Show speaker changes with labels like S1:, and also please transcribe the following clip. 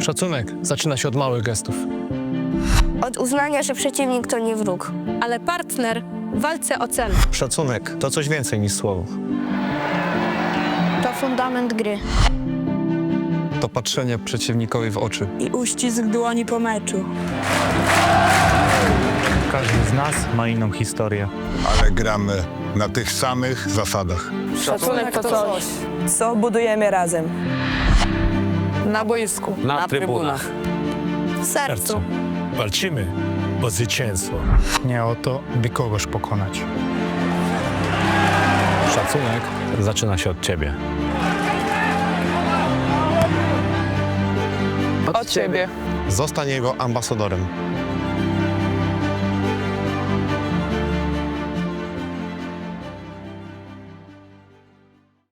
S1: Szacunek zaczyna się od małych gestów.
S2: Od uznania, że przeciwnik to nie wróg.
S3: ale partner w walce o cel.
S4: Szacunek to coś więcej niż słowo.
S2: To fundament gry.
S5: To patrzenie przeciwnikowi w oczy.
S6: i uścisk dłoni po meczu.
S7: Każdy z nas ma inną historię.
S8: ale gramy na tych samych zasadach.
S6: Szacunek to coś, co budujemy razem.
S9: Na boisku.
S1: Na, trybunach.
S2: W sercu.
S10: Walczymy o zwycięstwo.
S7: Nie o to, by kogoś pokonać.
S1: Szacunek zaczyna się od ciebie.
S9: Od ciebie.
S4: Zostań jego ambasadorem.